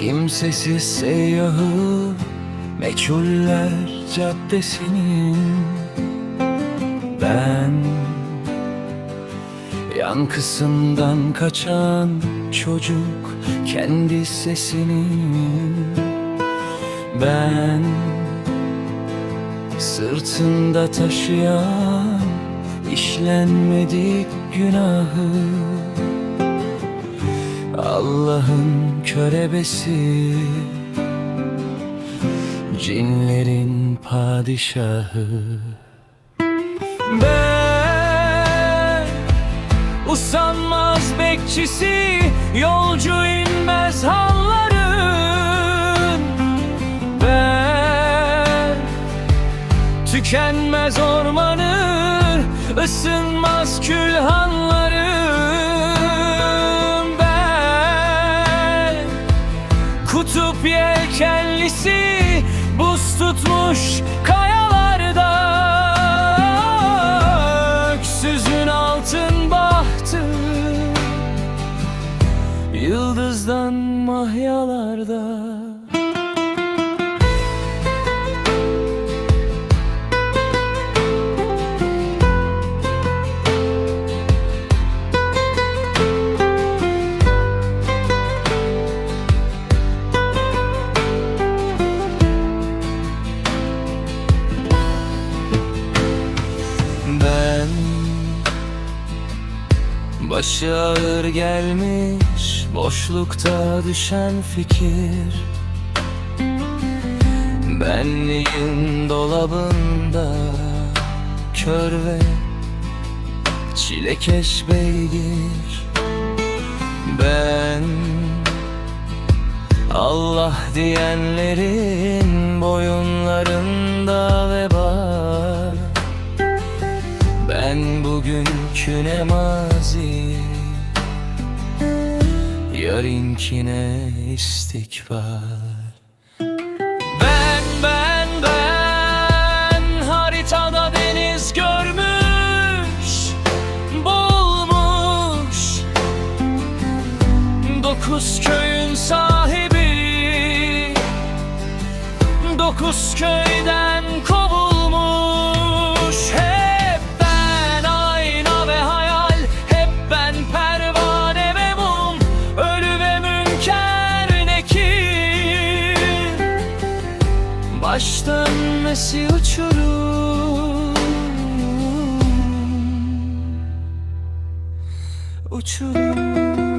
Kimsesiz seyyahı Meçhuller caddesinin. Ben Yankısından kaçan çocuk Kendi sesinin. Ben Sırtında taşıyan işlenmedik günahı Allah'ın körebesi Cinlerin padişahı. Ben Usanmaz bekçisi Yolcu inmez halların. Ben Tükenmez ormanı ısınmaz külhanlarım yelkenlisi Buz tutmuş kayalarda. Öksüzün altın bahtı. Yıldızdan mahyalarda Ben Başı ağır gelmiş Boşlukta düşen fikir. Benliğin dolabında Kör ve Çilekeş beygir. Ben Allah diyenlerin boyunlarında veba bugünküne mazi Yarınkine istikbal. Ben ben ben Haritada deniz görmüş Bulmuş. Dokuz köyün sahibi Dokuz köyden Baş dönmesi uçurum. Uçurum